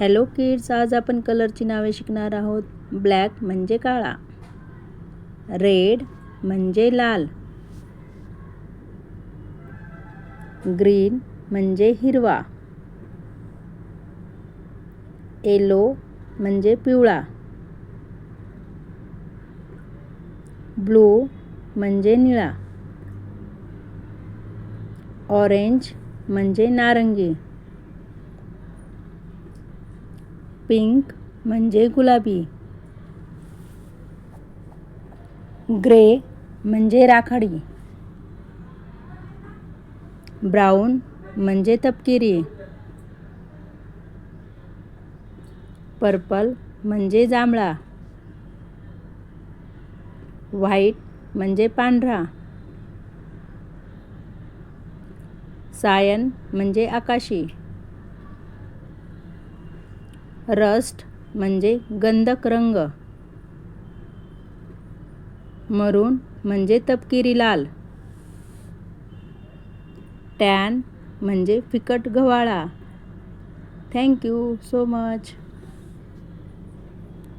Hello kids आज आपण कलरची नावे शिकणार आहोत. ब्लॅक म्हणजे काळा. रेड म्हणजे लाल. ग्रीन म्हणजे हिरवा. येलो म्हणजे पिवळा. ब्लू म्हणजे निळा. ऑरेंज म्हणजे नारंगी. पिंक म्हणजे गुलाबी. ग्रे म्हणजे राखाडी. ब्राऊन म्हणजे तपकिरी. पर्पल म्हणजे जांभळा. व्हाईट म्हणजे पांढरा. सायन म्हणजे आकाशी. रस्ट म्हणजे गंधक रंग. मरून म्हणजे तपकिरी लाल. टॅन म्हणजे फिकट गव्हाळा. Thank you so much.